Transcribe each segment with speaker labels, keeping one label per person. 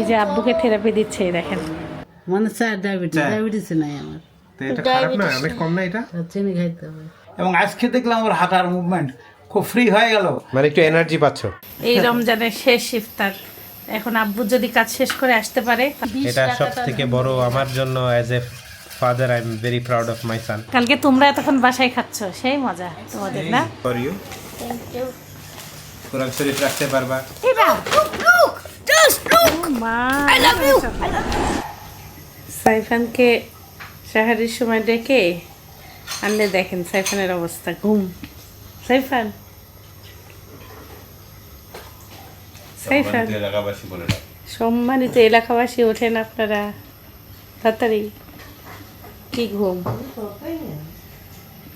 Speaker 1: এই যে আব্বুকে থেরাপি দিচ্ছে এই দেখেন।
Speaker 2: মানে স্যার ডায়াবেটিস ডায়াবেটিস নাই আমার।
Speaker 3: তো এটা খারাপ না অনেক কম না এটা?
Speaker 2: চিনি খাইতে হবে।
Speaker 4: এবং আজকে দেখলাম ওর হাঁটার মুভমেন্ট খুব ফ্রি হয়ে গেল।
Speaker 3: মানে একটু এনার্জি পাচ্ছ।
Speaker 1: এই রমজানের শেষ ইফতার। এখন আব্বু যদি কাজ শেষ করে আসতে পারে
Speaker 3: এটা সব থেকে বড় আমার জন্য as a father I am very proud of my son
Speaker 1: কালকে তোমরা এতক্ষণ বাসায় খাচ্ছ সেই মজা তোমাদের না?
Speaker 3: ফর ইউ কোরআন শরীফ রাখতে পারবা।
Speaker 1: সাইফানকে সাহারির সময় ডেকে আনলে দেখেন সাইফানের অবস্থা ঘুম। সাইফান। সাইফান।
Speaker 3: এলাকাবাসী বলে
Speaker 1: সম্মানিত এলাকাবাসী ওঠেন আপনারা। তাড়াতাড়ি। কি ঘুম?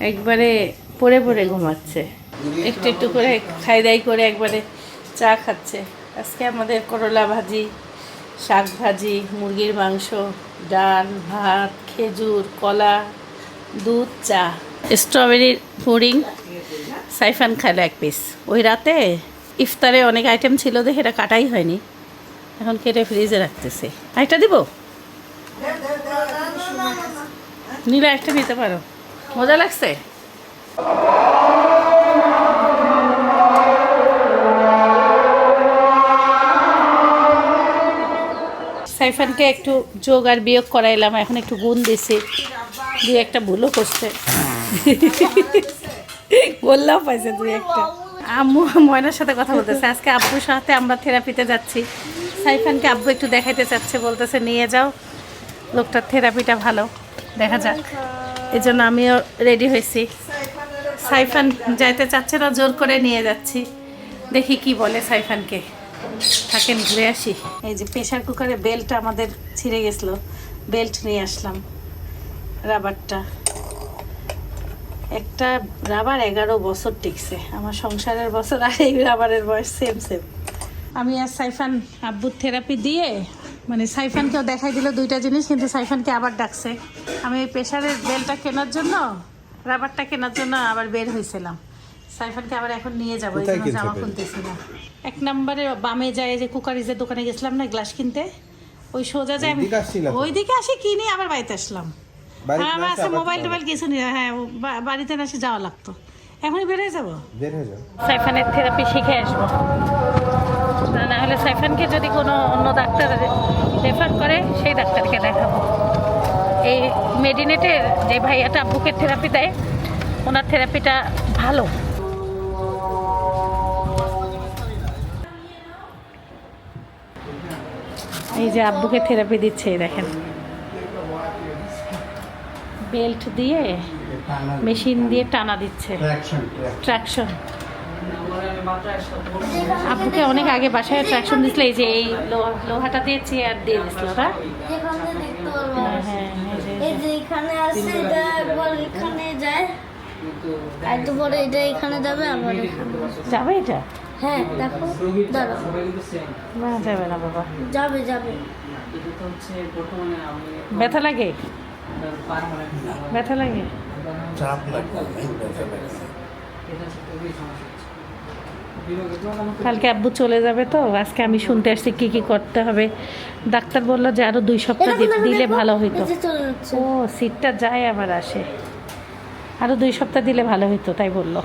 Speaker 1: একবারে পড়ে পড়ে ঘুমাচ্ছে। একটু একটু করে খাই দাই করে একবারে চা খাচ্ছে। আজকে আমাদের করলা ভাজি, শাক ভাজি, মুরগির মাংস, ডাল, ভাত, খেজুর, কলা, দুধ, চা। স্ট্রবেরির পুডিং, সাইফান খাইলো এক পিস ওই রাতে ইফতারে অনেক আইটেম ছিল দেখে এটা কাটাই হয়নি। এখন কেটে ফ্রিজে রাখতেছে। আরেকটা দিব? নিলে একটা নিতে পারো। মজা লাগছে? সাইফানকে একটু যোগ আর বিয়োগ করাইলাম, এখন একটু গুণ দিছি। দুই একটা ভুলও করছে। বললাম পাইছে দুই একটা। আম্মু ময়নার সাথে কথা বলতেছে। আজকে আব্বুর সাথে আমরা থেরাপিতে যাচ্ছি। সাইফানকে আব্বু একটু দেখাইতে চাচ্ছে, বলতেছে, নিয়ে যাও। লোকটার থেরাপিটা ভালো। দেখা যাক। এই জন্য আমিও রেডি হয়েছি। সাইফান যাইতে চাচ্ছে না, জোর করে নিয়ে যাচ্ছি। দেখি কি বলে সাইফানকে। থাকেন, ঘুরে আসি। এই যে প্রেশার কুকারে বেল্টটা আমাদের ছিঁড়ে গেছিল, বেল্ট নিয়ে আসলাম, রাবারটা। একটা রাবার এগারো বছর টিকছে, আমার সংসারের বছর আর এই রাবারের বয়স সেম সেম আমি আর সাইফান আব্বুর থেরাপি দিয়ে মানে সাইফানকেও দেখাই দিল দুইটা জিনিস, কিন্তু সাইফানকে আবার ডাকছে। আমি ওই প্রেশারের বেলটা কেনার জন্য, রাবারটা কেনার জন্য আবার বের হয়েছিলাম। সাইফানকে আবার এখন নিয়ে যাব এই জন্য জামা? খুলতেছি না। এক নম্বরে বামে যায় যে কুকারিজের দোকানে গেছিলাম না গ্লাস কিনতে? ওই সোজা যায় আমি
Speaker 3: ওইদিকে
Speaker 1: আসি কিনে আবার বাড়িতে আসলাম। হ্যাঁ আমার আছে মোবাইল টোবাইল কিছু নেই হ্যাঁ বা- বাড়িতে না এসে যাওয়া লাগতো। এখনই বেরিয়ে যাব?
Speaker 3: হয়ে
Speaker 1: সাইফানের থেরাপি শিখে আসব। না- না হলে সাইফানকে যদি কোনো অন্য ডাক্তার রেফার করে সেই ডাক্তারকে দেখাবো। এই মেডিনেটের যে ভাইয়াটা বুকের থেরাপি দেয় ওনার থেরাপিটা ভালো। এই যে আব্বুকে থেরাপি দিচ্ছে এই দেখেন। বেল্ট দিয়ে মেশিন দিয়ে টানা দিচ্ছে। ট্র্যাকশন আপুকে অনেক আগে বাসায় ট্র্যাকশন দিছিল এই যে এই লোহাটা দিয়ে চেয়ার দিয়ে দিছিল
Speaker 5: পারবে।
Speaker 1: হ্যাঁ, হ্যাঁ, এই যে-
Speaker 5: এই যে এখানে আছে এটা একবার এখানে যায়। আর একটু পরে এটা এখানে যাবে আবার এখানে।
Speaker 1: যাবে এটা?
Speaker 5: হ্যাঁ দেখো দাঁড়াও।
Speaker 1: না যাবে না বাবা।
Speaker 5: যাবে যাবে।
Speaker 1: ব্যথা লাগে? ব্যথা লাগে? কালকে আব্বু চলে যাবে তো আজকে আমি শুনতে আসছি কি কি করতে হবে। ডাক্তার বলল যে আরও দুই সপ্তাহ দিলে ভালো হইতো। ও সিটটা যায় আবার আসে। আরও দুই সপ্তাহ দিলে ভালো হইতো তাই বলল।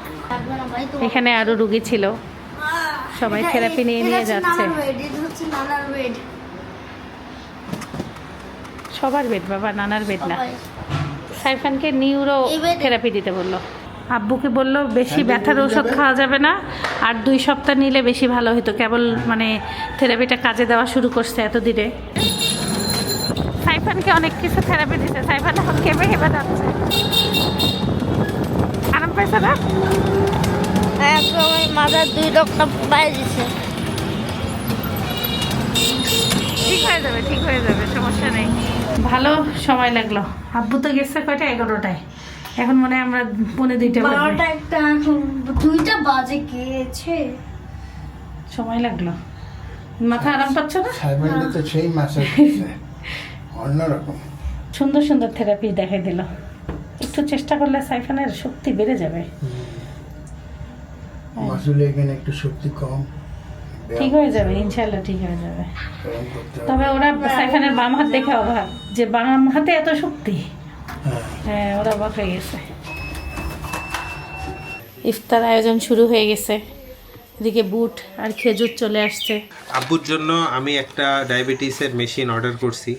Speaker 1: এখানে আরও রুগী ছিল। সবাই থেরাপি নিয়ে নিয়ে যাচ্ছে। সবার বেড বাবা নানার বেড না। সাইফানকে নিউরো থেরাপি দিতে বলল। আব্বুকে বলল বেশি ব্যথার ওষুধ খাওয়া যাবে না আর দুই সপ্তাহ নিলে বেশি ভালো হতো কেবল মানে থেরাপিটা কাজে দেওয়া শুরু করছে এতদিনে। সাইফানকে অনেক কিছু থেরাপি দিছে। সাইফান এখন কেঁপে কেঁপে যাচ্ছে। আরাম পাইছে না?
Speaker 5: একদম ওই মাথার দুই ডক্টর পায়ে দিছে।
Speaker 1: ঠিক হয়ে যাবে ঠিক হয়ে যাবে সমস্যা নেই। ভালো সময় লাগল। আব্বু তো গেছে কয়টা? এগারোটায়। এখন মনে হয় আমরা পৌনে দুইটা
Speaker 5: বারোটা একটা এখন দুইটা বাজে গিয়েছে
Speaker 1: সময় লাগল। মাথা আরাম পাচ্ছ না?
Speaker 4: তো সেই মাসে অন্যরকম।
Speaker 1: সুন্দর সুন্দর থেরাপি দেখাই দিল। একটু চেষ্টা করলে সাইফানের শক্তি বেড়ে যাবে।
Speaker 4: মাসুলে এখানে একটু শক্তি কম।
Speaker 1: ঠিক হয়ে যাবে ইনশাল্লাহ ঠিক হয়ে যাবে। তবে ওরা সাইফানের বাম হাত দেখে অভাব যে বাম হাতে এত শক্তি। হ্যাঁ। ওরা অবাক হয়ে গেছে। ইফতার আয়োজন শুরু হয়ে গেছে। এদিকে বুট আর খেজুর চলে আসছে।
Speaker 3: আব্বুর জন্য আমি একটা ডায়াবেটিসের মেশিন অর্ডার করছি।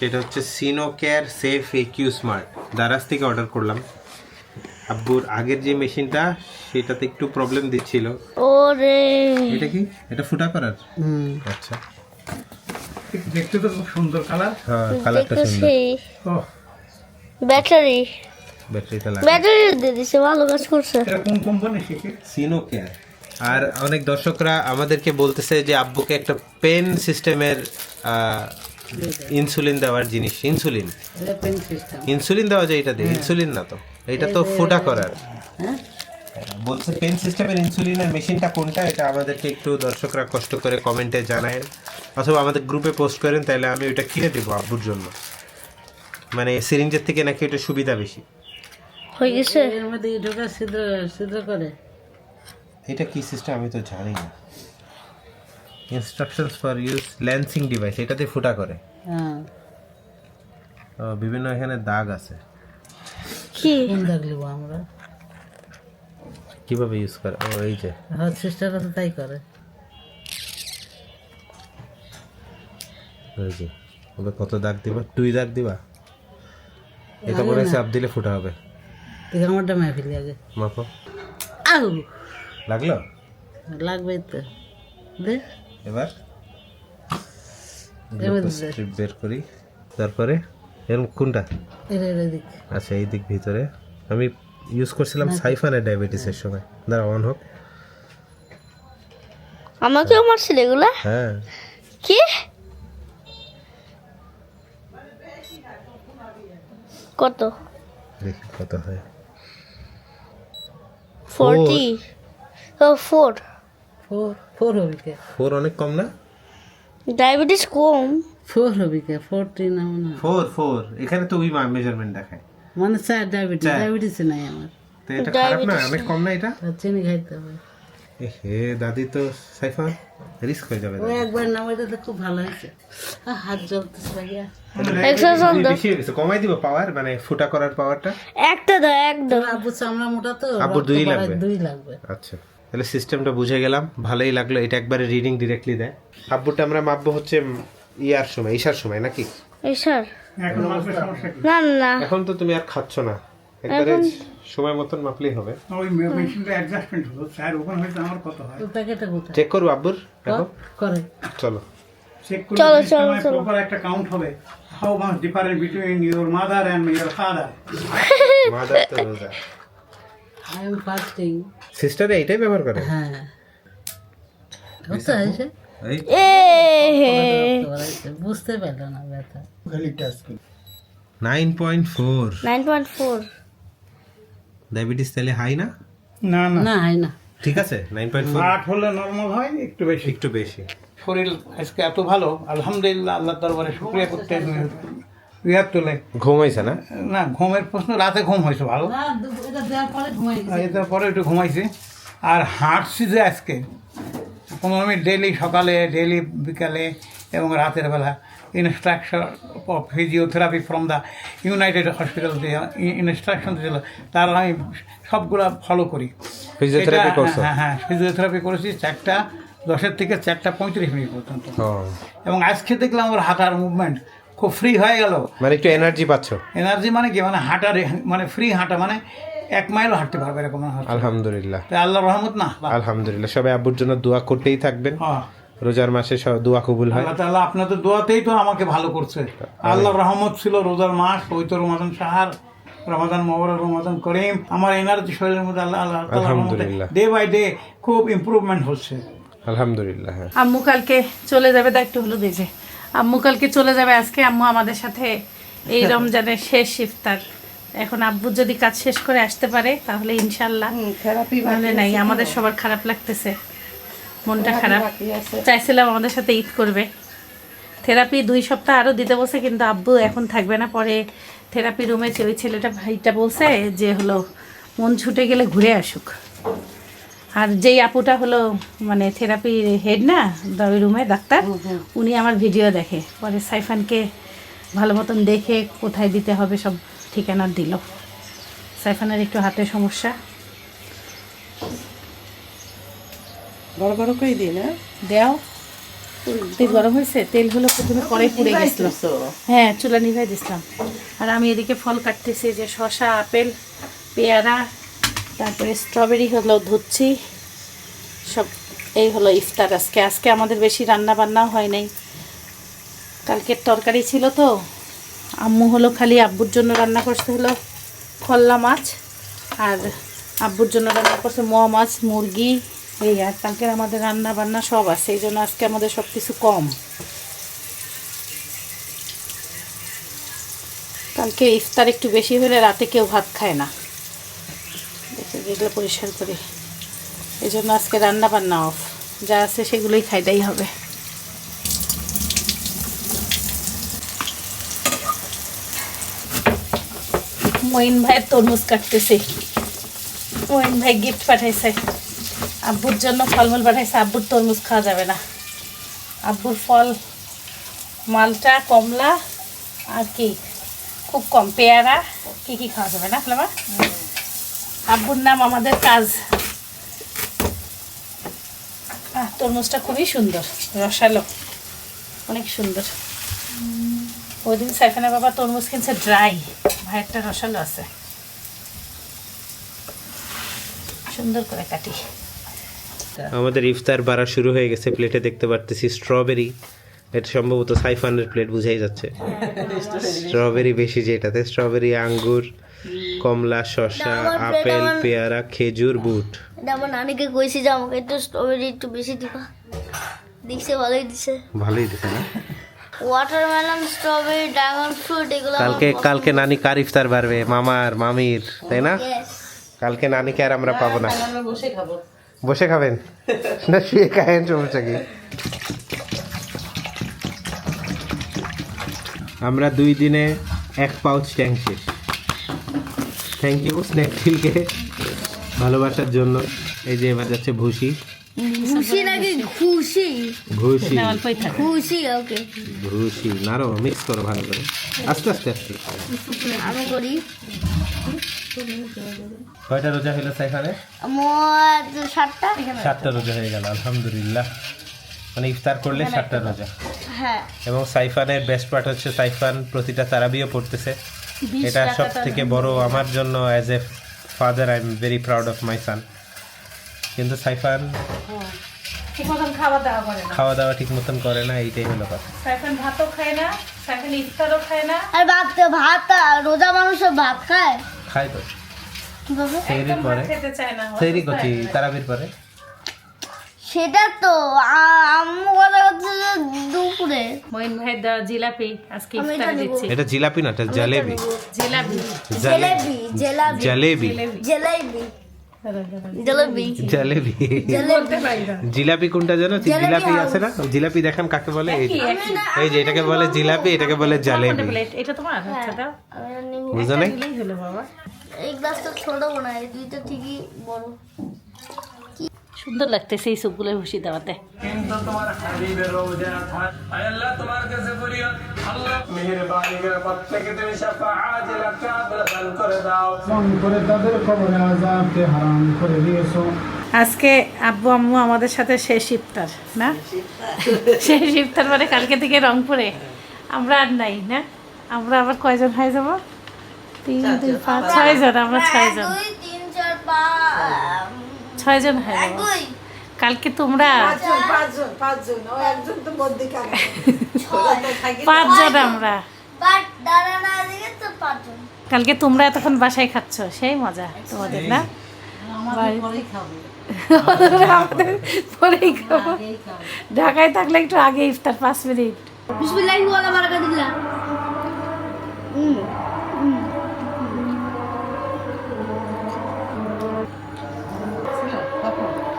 Speaker 3: সেটা হচ্ছে sino care safe AQ smart. Daraz থেকে অর্ডার করলাম। আব্বুর আগের যে মেশিনটা সেটাতে একটু প্রবলেম দিচ্ছিল।
Speaker 5: ওরে।
Speaker 3: এটা কি? এটা ফুটা করার?
Speaker 2: হুম।
Speaker 3: আচ্ছা।
Speaker 4: দেখতে তো খুব সুন্দর কালার
Speaker 3: হ্যাঁ কালারটা সুন্দর।
Speaker 4: ও
Speaker 5: ব্যাটারি
Speaker 3: ব্যাটারিটা লাগে
Speaker 5: ব্যাটারি দিয়ে দিছে ভালো কাজ করছে।
Speaker 4: এটা কোন কোম্পানি শিখে
Speaker 3: সিনো কেয়ার আর অনেক দর্শকরা আমাদেরকে বলতেছে যে আব্বুকে একটা পেন সিস্টেমের ইনসুলিন দেওয়ার জিনিস। ইনসুলিন
Speaker 2: এটা পেন সিস্টেম
Speaker 3: ইনসুলিন দেওয়া যায় এটা দিয়ে। ইনসুলিন না তো। এটা তো ফুটা করার।
Speaker 2: হ্যাঁ।
Speaker 3: বলছে পেন সিস্টেমের ইনসুলিনের মেশিনটা কোনটা? এটা আমাদেরকে একটু দর্শকরা কষ্ট করে কমেন্টে জানায় অথবা আমাদের গ্রুপে পোস্ট করেন তাহলে আমি ওইটা কিনে দেবো আব্বুর জন্য। মানে সিরিঞ্জের থেকে নাকি ওটা সুবিধা বেশি?
Speaker 5: হয়ে গেছে?
Speaker 2: এর মধ্যে ঢোকা ছিদ্র ছিদ্র করে।
Speaker 3: এটা কি সিস্টেম আমি তো জানি না। Instructions for use lancing device এটাতে ফুটা করে।
Speaker 2: হ্যাঁ।
Speaker 3: বিভিন্ন এখানে দাগ আছে।
Speaker 5: কি?
Speaker 2: কোন দেখলিব আমরা?
Speaker 3: কীভাবে ইউজ করে? ও এই যে।
Speaker 2: হট সিস্টাররা তো তাই করে।
Speaker 3: এই যে। ওবে কত দাগ দিবা? দুই দাগ দিবা? এটা পরে চাপ দিলে ফুটা হবে।
Speaker 2: তুই আমারটা মেহফিলি আগে
Speaker 3: মাপো।
Speaker 2: আউ!
Speaker 3: লাগল?
Speaker 2: লাগবেই তো। দে।
Speaker 3: এবার? strip বের করি। তারপরে এরকম কোনটা? আচ্ছা এই দিক ভিতরে। আমি ইউজ করছিলাম সাইফানের ডায়াবেটিসের সময়। দাঁড়া অন হোক।
Speaker 5: আমাকেও মারছিল এগুলা?
Speaker 3: হ্যাঁ।
Speaker 5: কি? কত?
Speaker 3: দেখি কত হয়।
Speaker 5: ফোরটি ও ফোর
Speaker 2: ফোর ফোর হবি কে?
Speaker 3: ফোর অনেক কম না?
Speaker 5: ডায়াবেটিস কম।
Speaker 2: ফোর হবি কে? ফোরটি না
Speaker 3: ফোর ফোর এখানে তো ওই মেজারমেন্ট দেখায়।
Speaker 2: মানে চার ডায়াবেটিস। ডায়াবেটিস নাই আমার।
Speaker 3: তো এটা খারাপ না অনেক কম না এটা?
Speaker 2: চিনি খাইতে হবে।
Speaker 3: এ হে দাদি তো সাইফান রিস্ক হয়ে যাবে।
Speaker 2: একবার নামাইতে তো খুব ভালো হয়েছে হাত জ্বলতেছে
Speaker 3: হয়ে কমাই দিব পাওয়ার মানে ফুটা করার পাওয়ারটা
Speaker 5: একটা দাও একদম।
Speaker 2: আব্বু চামড়া মোটা তো
Speaker 3: আব্বুর দুই লাগবে?
Speaker 2: দুই লাগবে।
Speaker 3: আচ্ছা তাহলে সিস্টেমটা বুঝে গেলাম ভালোই লাগল এটা একবারে রিডিং ডিরেক্টলি দেয়। আব্বুটা আমরা মাপবো হচ্ছে ইয়ার সময় ঈশার সময় নাকি?
Speaker 5: এই স্যার।
Speaker 4: এখন মাসের সমস্যা কি?
Speaker 5: না না
Speaker 3: এখন তো তুমি আর খাচ্ছ না। একবারে সময় মতন মাপলেই হবে।
Speaker 4: ওই মেশিনটা অ্যাডজাস্টমেন্ট হলো। স্যার ওখানে হয়তো আমার কত হয়।
Speaker 3: চেক করব আব্বুর এখন?
Speaker 2: করে।
Speaker 3: চলো।
Speaker 4: চেক করে
Speaker 5: চলো, চলো, চলো।
Speaker 4: প্রপার একটা কাউন্ট হবে। How much difference between your mother and your father
Speaker 3: mother তো রোজা
Speaker 2: আই এম ফাস্টিং
Speaker 3: সিস্টারে এইটাই ব্যবহার করে?
Speaker 2: হ্যাঁ। বুঝতে হয়েছে। বুঝতে পারল না ব্যথা
Speaker 3: nine point four
Speaker 5: nine point four
Speaker 3: diabetes তাহলে হাই না?
Speaker 4: না না।
Speaker 2: না না।
Speaker 3: ঠিক আছে নাইন পয়েন্ট ফোর
Speaker 4: আট হলে নর্মাল হয় একটু বেশি।
Speaker 3: একটু বেশি।
Speaker 4: শরীর আজকে এত ভালো আলহামদুলিল্লাহ আল্লাহ দরবারে শুক্রিয়া করতে তোলে
Speaker 3: না?
Speaker 4: না ঘুমের প্রশ্ন রাতে ঘুম হয়েছে ভালো। এটার পরে একটু ঘুমাইছি। আর হাঁটছি যে আজকে কোনো আমি ডেলি সকালে ডেলি বিকালে এবং রাতের বেলা instruction of physiotherapy from the United hospital যে ইনস্ট্রাকশন দিয়েছিল। তার আমি সবগুলা ফলো করি।
Speaker 3: ফিজিওথেরাপি
Speaker 4: হ্যাঁ হ্যাঁ ফিজিওথেরাপি করেছি চারটা দশের থেকে চারটা পঁয়ত্রিশ মিনিট পর্যন্ত। এবং আজকে দেখলাম আমার হাঁটার মুভমেন্ট খুব ফ্রি হয়ে গেল।
Speaker 3: মানে একটু এনার্জি পাচ্ছ।
Speaker 4: এনার্জি মানে কি? মানে হাঁটার মানে ফ্রি হাঁটা মানে এক মাইলও হাঁটতে পারবে এরকম
Speaker 3: আলহামদুলিল্লাহ।
Speaker 4: আল্লাহ রহমত না?
Speaker 3: আলহামদুলিল্লাহ। সবাই আব্বুর জন্য দোয়া করতেই থাকবেন।
Speaker 4: হ্যাঁ।
Speaker 3: রোজার মাসে সব দোয়া কবুল হয়।
Speaker 4: আল্লাহ তাআলা আপনাদের দোয়াতেই তো আমাকে ভালো করছে। আল্লাহর রহমত ছিল রোজার মাস পবিত্র রমাদান সাহার রমাদান মোবারক রমাদান করিম। আমার এনার্জি শরীরের মধ্যে আল্লাহ আল্লাহ
Speaker 3: আলহামদুলিল্লাহ।
Speaker 4: ডে বাই ডে খুব ইমপ্রুভমেন্ট হচ্ছে।
Speaker 3: আলহামদুলিল্লাহ হ্যাঁ।
Speaker 1: আম্মু কালকে চলে যাবে দা একটু হলো দিয়েছে আম্মু কালকে চলে যাবে আজকে। আম্মু আমাদের সাথে এই রমজানের শেষ ইফতার। এখন আব্বু যদি কাজ শেষ করে আসতে পারে তাহলে ইনশাল্লাহ। তাহলে নাই আমাদের সবার খারাপ লাগতেছে। মনটা খারাপ। চাইছিলাম আমাদের সাথে ঈদ করবে। থেরাপি দুই সপ্তাহ আরও দিতে বলছে কিন্তু আব্বু এখন থাকবে না। পরে থেরাপি রুমে ওই ছেলেটা ভাইটা বলছে যে হলো মন ছুটে গেলে ঘুরে আসুক। আর যেই আপুটা হলো মানে থেরাপি হেড না ওই রুমে ডাক্তার উনি আমার ভিডিও দেখে। পরে সাইফানকে ভালো মতন দেখে কোথায় দিতে হবে সব ঠিকানা দিল। সাইফানের একটু হাতে সমস্যা।
Speaker 2: বড় বড় করে দিই না?
Speaker 1: দেও। তেল গরম হয়েছে তেল হলো প্রথমে কড়াই পুড়ে গেছিল। হ্যাঁ চুলা নিভাই দিছিলাম। আর আমি এদিকে ফল কাটতেছি যে শশা আপেল পেয়ারা তারপরে স্ট্রবেরি হলো ধুচ্ছি। সব এই হলো ইফতার আজকে। আজকে আমাদের বেশি রান্না বান্নাও হয় নাই। কালকের তরকারি ছিল তো আম্মু হলো খালি আব্বুর জন্য রান্না করতে হলো খল্লা মাছ আর আব্বুর জন্য রান্না করছে মোয়া মাছ, মুরগি, এই আর কালকের আমাদের রান্না বান্না সব আছে এই জন্য আজকে আমাদের সব কিছু কম। কালকে ইফতার একটু বেশি হলে রাতে কেউ ভাত খায় না। দেখে যেগুলো পরিষ্কার করি। এই জন্য আজকে রান্না বান্না অফ যা আছে সেগুলোই খাইতেই হবে। মঈন ভাইয়ের তরমুজ কাটতেছে। মঈন ভাই গিফট পাঠাইছে। আব্বুর জন্য ফলমূল পাঠাইছে, আব্বুর তরমুজ খাওয়া যাবে না। আব্বুর ফল, মালটা, কমলা আর কি? খুব কম, পেয়ারা, কি কি খাওয়া যাবে না ফ্লেমা আব্বুর নাম আমাদের কাজ। তরমুজটা খুবই সুন্দর, রসালো, অনেক সুন্দর। ওই দিন সাইফানের বাবা তরমুজ কিনছে ড্রাই ভাইয়েরটা রসালো আছে। সুন্দর করে কাটি।
Speaker 3: আমাদের ইফতার বাড়া শুরু হয়ে গেছে প্লেটে দেখতে পারতেছি স্ট্রবেরি এটা সম্ভবত সাইফানের প্লেট বুঝাই যাচ্ছে। স্ট্রবেরি বেশি যেটাতে স্ট্রবেরি আঙ্গুর কমলা শসা আপেল পেয়ারা খেজুর বুট।
Speaker 5: আমার নানিকে কইছি যে আমাকে একটু স্ট্রবেরি একটু বেশি দিবা। দিছে ভালোই দিছে।
Speaker 3: ভালোই দিছে না?
Speaker 5: ওয়াটারমেলন স্ট্রবেরি ড্রাগন ফ্রুট এগুলো
Speaker 3: কালকে কালকে নানি কার ইফতার বাড়বে? মামার মামির তাই না. কালকে নানিকে আর আমরা পাবো না?
Speaker 2: বসে খাব।
Speaker 3: বসে খাবেন? না শুয়ে খায়েন সমস্যা কি? আমরা দুই দিনে এক পাউচ ট্যাং শেষ। থ্যাংক ইউ স্ন্যাকফিলকে ভালোবাসার জন্য। এই যে এবার যাচ্ছে ভুসি।
Speaker 5: খুশি নাকি
Speaker 1: না, অল্পই থাকে।
Speaker 5: ওকে।
Speaker 3: ভুসি নাড়ো মিক্স করো ভালো করে। আস্তে আস্তে আস্তে।
Speaker 5: আমি করি।
Speaker 3: কয়টা রোজা হলো সাইফানে
Speaker 5: আমার সাতটা।
Speaker 3: সাতটা রোজা হয়ে গেল আলহামদুলিল্লাহ। মানে ইফতার করলে সাতটা রোজা।
Speaker 5: হ্যাঁ।
Speaker 3: এবং সাইফানের বেস্ট পার্ট হচ্ছে সাইফান প্রতিটা তারাবিও পড়তেছে। এটা সব থেকে বড় আমার জন্য as a father I am very proud of my son কিন্তু সাইফান
Speaker 1: ঠিক মতন খাওয়া দাওয়া করে না।
Speaker 3: খাওয়া দাওয়া ঠিক মতন করে না এইটাই হলো কথা।
Speaker 1: সাইফান ভাতও খায় না সাইফান ইফতারও খায় না।
Speaker 5: আর ভাত ভাত রোজা ভাত খায়?
Speaker 3: খাই তো।
Speaker 5: কীভাবে?
Speaker 3: সেহরির পরে
Speaker 1: খেতে চায় না
Speaker 3: সেহরি করছি তারাবির পরে?
Speaker 5: সেটা তো আম্মু কথা হচ্ছে দুপুরে।
Speaker 1: জিলাপি আজকে ইফতারে
Speaker 5: নিবো।
Speaker 1: দিচ্ছি।
Speaker 3: এটা জিলাপি না এটা জালেবি।
Speaker 1: জিলাপি
Speaker 3: জালেবি।
Speaker 5: জেলাবি। জেলাবি।
Speaker 3: জালেবি।
Speaker 5: জেলাবি জেলাবি
Speaker 3: জালেবি জিলাপি। কোনটা জানো? জিলাপি আছে না? জিলাপি দেখান কাকে বলে? এই যে এই যে এটাকে বলে জিলাপি এটাকে বলে জালেবি
Speaker 1: প্লেট এটা তোমার? আচ্ছা দিলেই হলো বাবা।
Speaker 5: এই গ্লাসটা ছোট না এই দুইটা ঠিকই বড়।
Speaker 1: সুন্দর লাগতেছে এই সুপগুলো ভুসি দেওয়াতে।
Speaker 4: করে তাদের খবরে আজাবকে হারাম করে দিয়েছ।
Speaker 1: আজকে আব্বু আম্মু আমাদের সাথে শেষ ইফতার না? শেষ ইফতার। মানে কালকে থেকে রংপুরে। আমরা আর নাই না? আমরা আবার কয়জন হয়ে যাব? তিন দুই পাঁচ। ছয়জন আমরা ছয়জন।
Speaker 5: দুই তিন চার পাঁচ।
Speaker 1: ছয়জন হয়ে কালকে তোমরা
Speaker 6: পাঁচজন
Speaker 1: আমরা। কালকে তোমরা এতক্ষণ বাসায় খাচ্ছ সেই মজা তোমাদের না? বাড়ি-
Speaker 2: পরেই
Speaker 1: আমাদের পরেই খাব। ঢাকায় থাকলে একটু আগে ইফতার পাঁচ মিনিট।
Speaker 5: বিসমিল্লাহি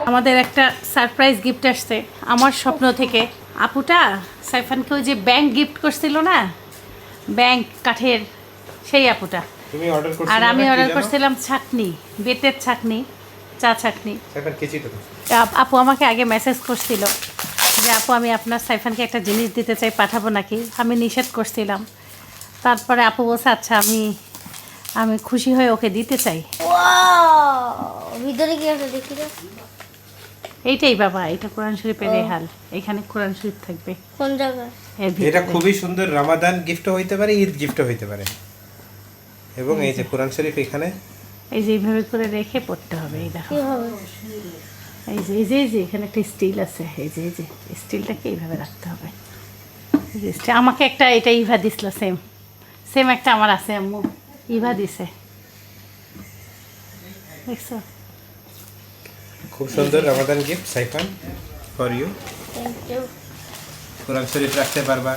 Speaker 1: আমাদের একটা সারপ্রাইজ গিফট আসছে। আমার স্বপ্ন থেকে। আপুটা সাইফানকেও যে ব্যাংক গিফট করছিল না? ব্যাংক কাঠের সেই আপুটা। আর আমি অর্ডার করছিলাম ছাকনি বেতের ছাকনি চা
Speaker 3: তো?
Speaker 1: আপ- আমাকে আগে মেসেজ করছিল যে আপু আমি আপনার সাইফানকে একটা জিনিস দিতে চাই পাঠাবো নাকি? আমি নিষেধ করছিলাম। তারপরে আপু বলছে আচ্ছা আমি আমি খুশি হয়ে ওকে দিতে চাই।
Speaker 5: ওয়াও ভিতরে কি আছে দেখি তো।
Speaker 1: এইটাই বাবা এটা কোরআন শরীফের রেহাল। এখানে কোরআন শরীফ থাকবে।
Speaker 5: কোন জায়গায়
Speaker 3: এটা খুবই সুন্দর রামাদান গিফট হইতে পারে ঈদ গিফট হইতে পারে। এবং এই যে কোরআন শরীফ এখানে।
Speaker 1: এই যে এইভাবে করে রেখে পড়তে হবে এই দেখো।
Speaker 5: কি হবে?
Speaker 1: এই যে এই যে এই যে এখানে একটা স্টিল আছে। এই যে এই যে স্টিলটাকে এইভাবে রাখতে হবে। এই আমাকে একটা এটা ইভা দিছিল সেম। সেম একটা আমার আছে আম্মু। ইভা দিছে। দেখছ?
Speaker 3: খুব সুন্দর Ramadan gift Saifan for you কোরআন শরীফ রাখতে পারবা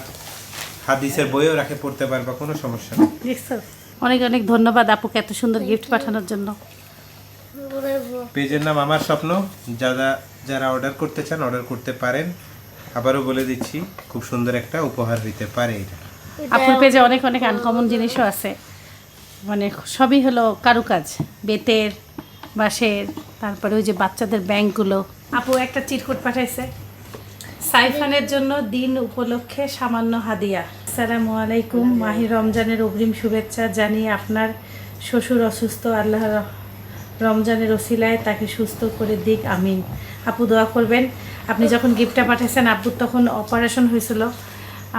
Speaker 3: হাদিসের বইও রাখে পড়তে পারবা কোনো সমস্যা নেই।
Speaker 1: অনেক অনেক ধন্যবাদ আপুকে এত সুন্দর গিফট পাঠানোর জন্য।
Speaker 3: পেজের নাম আমার স্বপ্ন যারা যারা অর্ডার করতে চান অর্ডার করতে পারেন। আবারও বলে দিচ্ছি খুব সুন্দর একটা উপহার দিতে পারে এটা।
Speaker 1: আপুর পেজে অনেক অনেক আনকমন জিনিসও আছে। মানে সবই হলো কারুকাজ বেতের বাঁশের তারপরে ওই যে বাচ্চাদের ব্যাংকগুলো। আপু একটা চিরকুট পাঠাইছে। সাইফানের জন্য দিন উপলক্ষে সামান্য হাদিয়া। আসসালামু আলাইকুম, মাহি রমজানের অগ্রিম শুভেচ্ছা জানিয়ে আপনার শ্বশুর অসুস্থ, আল্লাহ রমজানের ওসিলায় তাকে সুস্থ করে দিক, আমিন। আপু দোয়া করবেন, আপনি যখন গিফটটা পাঠাইছেন আব্বুর তখন অপারেশন হয়েছিল।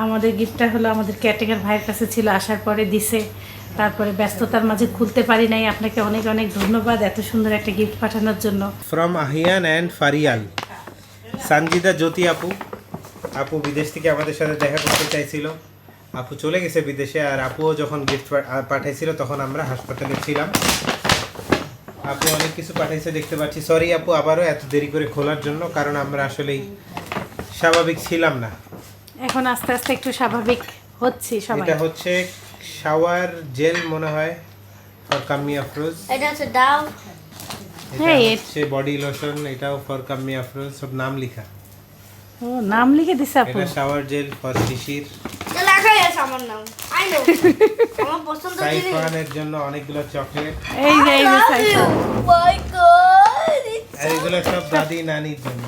Speaker 1: আমাদের গিফটটা হলো আমাদের কেয়ারটেকার ভাইয়ের কাছে ছিল, আসার পরে দিছে। তারপরে ব্যস্ততার মাঝে খুলতে পারি নাই। আপনাকে অনেক অনেক ধন্যবাদ এত সুন্দর একটা গিফট পাঠানোর জন্য।
Speaker 3: ফ্রম আহিয়ান অ্যান্ড ফারিয়াল সানজিদা জ্যোতি আপু। আপু বিদেশ থেকে আমাদের সাথে দেখা করতে চাইছিল। আপু চলে গেছে বিদেশে আর আপুও যখন গিফট পাঠাইছিল তখন আমরা হাসপাতালে ছিলাম। আপু অনেক কিছু পাঠাইছে দেখতে পাচ্ছি। সরি আপু আবারও এত দেরি করে খোলার জন্য কারণ আমরা আসলেই স্বাভাবিক ছিলাম না।
Speaker 1: এখন আস্তে আস্তে একটু স্বাভাবিক হচ্ছি সবাই।
Speaker 3: এটা হচ্ছে শাওয়ার জেল মনে হয় ফর কাম্মি আফরোজ
Speaker 5: এটা হচ্ছে ডাব
Speaker 1: হ্যাঁ,
Speaker 3: হচ্ছে বডি লোশন এটাও ফর কাম্মি আফরোজ সব নাম লেখা।
Speaker 1: ও নাম লিখে দিছে আপু।
Speaker 3: এটা শাওয়ার জেল ফর শিশির।
Speaker 5: এটা লেখাই আছে আমার নাম। আই নো আমার পছন্দ জিনিস
Speaker 3: সাইফানের জন্য অনেকগুলো চকলেট
Speaker 1: এই যে এই যে সাইফান।
Speaker 5: মাই গড
Speaker 3: এগুলো সব দাদি নানির জন্য।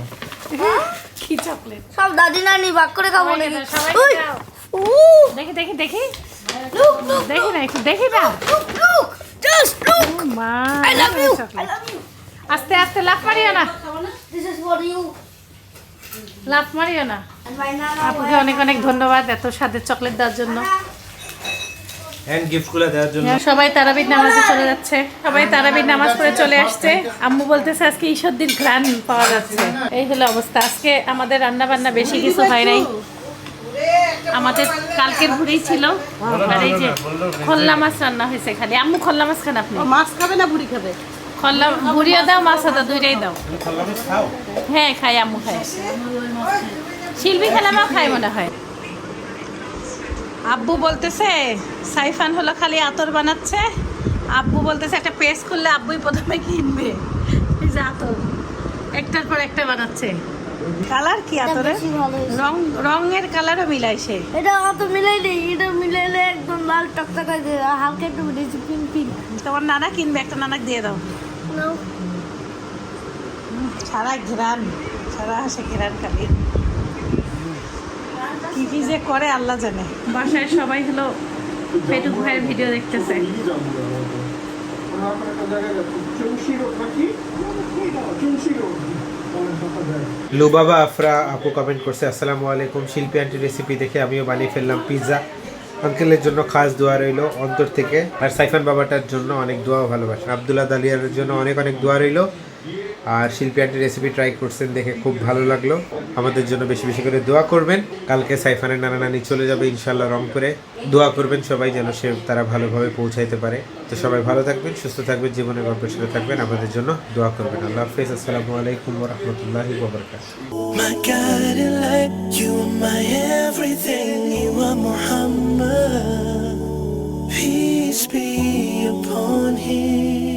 Speaker 1: কি চকলেট
Speaker 5: সব দাদি নানি ভাগ করে খাব নাকি?
Speaker 1: সবাই দেখি দেখি দেখি।
Speaker 5: Look, look,
Speaker 1: দেখি না একটু দেখি না
Speaker 5: look, look, just look.
Speaker 1: মা
Speaker 5: I love you. I
Speaker 1: chocolate
Speaker 5: love you.
Speaker 1: আস্তে আস্তে লাফ মারিও না
Speaker 5: This is for you.
Speaker 1: লাফ মারিও না
Speaker 5: And my nana.
Speaker 1: আপুকে অনেক অনেক ধন্যবাদ এত স্বাদের চকলেট দেওয়ার জন্য।
Speaker 3: হ্যান্ড গিফটগুলো দেওয়ার জন্য।
Speaker 1: সবাই তারাবির নামাজে চলে যাচ্ছে। সবাই তারাবির নামাজ পড়ে চলে আসছে। আম্মু বলতেছে আজকে ঈশ্বরদীর ঘ্রাণ পাওয়া যাচ্ছে। এই হলো অবস্থা। আজকে আমাদের রান্না বান্না বেশি কিছু হয় নাই। আমাদের কালকের ভুড়ি ছিল। আর এই যে খল্লা মাছ রান্না হয়েছে খালি আম্মু খল্লা মাছ খান আপনি?
Speaker 2: মাছ খাবে না ভুড়ি খাবে?
Speaker 1: খল্লা ভুড়িও দাও মাছও দাও দুইটাই দাও। হ্যাঁ খাই আম্মু খাই শিল্পী খেলামাও খাই মনে হয়। আব্বু বলতেছে সাইফান হলো খালি আতর বানাচ্ছে। আব্বু বলতেছে একটা পেজ করলে আব্বুই প্রথমে কিনবে। এই যে আতর। একটার পর একটা বানাচ্ছে। কালার কি আতরে। রং রঙের কালারও মিলাই সে।
Speaker 5: এটা অত মিলাই নেই এটা মিলাইলে একদম লাল টকটকা দিয়ে হালকা একটু বেশি পিঙ্ক। পিঙ্ক
Speaker 1: তোমার নানা কিনবে একটা নানাক দিয়ে দাও। সারা ঘেরান সারা হাসে ঘেরান খালি। কি কি যে করে আল্লাহ জানে। বাসায় সবাই হলো পেটুক ভাইয়ের ভিডিও দেখতেছে।
Speaker 3: লুবাবা আফরা আপু কমেন্ট করছে, আসসালামু আলাইকুম, শিল্পী আন্টি রেসিপি দেখে আমিও বানিয়ে ফেললাম পিৎজা আঙ্কেলের জন্য খাস দোয়া রইল, অন্তর থেকে। আর সাইফান বাবাটার জন্য অনেক দোয়া ভালোবাসেন। ভালোবাসা আবদুল্লাহ দালিয়ার জন্য অনেক অনেক দোয়া রইল। আর শিল্পী আন্টি রেসিপি ট্রাই করছেন দেখে খুব ভালো লাগল। আমাদের জন্য বেশি বেশি করে দোয়া করবেন। কালকে সাইফানের নানা নানি চলে যাবে ইনশাল্লাহ রংপুরে। দোয়া করবেন সবাই যেন সে তারা ভালোভাবে পৌঁছাইতে পারে। তো সবাই ভালো থাকবেন, সুস্থ থাকবেন, জীবনে গল্পের সাথে থাকবেন। আমাদের জন্য দোয়া করবেন। আল্লাহ হাফিজ। আসসালামু আলাইকুম রহমতুল্লাহি.
Speaker 7: Peace be upon him.